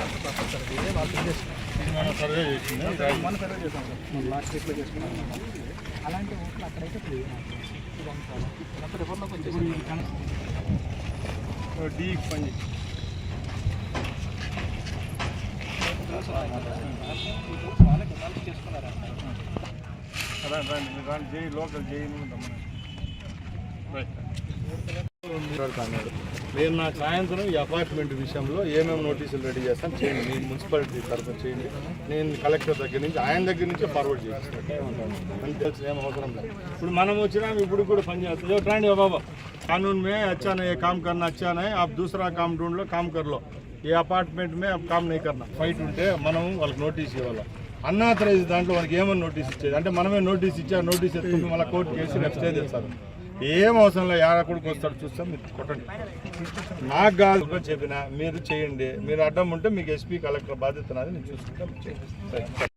ఇది మనం సర్వే చేసింది మన సర్వే చేసాం సార్ లాస్ట్ వీక్లో చేసుకున్నాం అలాంటి ఓట్లు అక్కడైతే అక్కడ నాకు వచ్చేసి పని చేసుకున్నారా జై లోకల్ జై అన్నాడు నేను నా సాయంత్రం ఈ అపార్ట్మెంట్ విషయంలో ఏమేమి నోటీసులు రెడీ చేస్తాను చేయండి నేను మున్సిపాలిటీ తరఫున చేయండి నేను కలెక్టర్ దగ్గర నుంచి ఆయన దగ్గర నుంచి ఫార్వర్డ్ చేస్తాను అని తెలిసి ఏం అవసరం లేదు ఇప్పుడు మనం వచ్చినా ఇప్పుడు కూడా పని చేస్తాం जो ट्रेंड है बाबा कानून में अच्छा नहीं है काम करना अच्छा नहीं आप दूसरा काम ढूंढ लो काम कर लो ఏ అపార్ట్మెంట్ మే अब काम नहीं करना ఫైట్ ఉంటే మనం వాళ్ళకి నోటీస్ ఇవ్వాలి అన్నాథరైజ్ దాంట్లో వాళ్ళకి ఏమని నోటీస్ ఇచ్చేది అంటే మనమే నోటీస్ ఇచ్చా నోటీస్ ఎత్తుకుని మళ్ళీ కోర్టు కేసు నెక్స్ట్ డే తెస్తారు ఏం అవసరం లేదు. కొడుకు వస్తాడు చూస్తాం మీరు కొట్టండి. నాకు కాదు చెప్పిన మీరు చేయండి. మీరు అడ్డం ఉంటే మీకు ఎస్పీ కలెక్టర్ బాధ్యత నాది నేను చూసుకుంటాను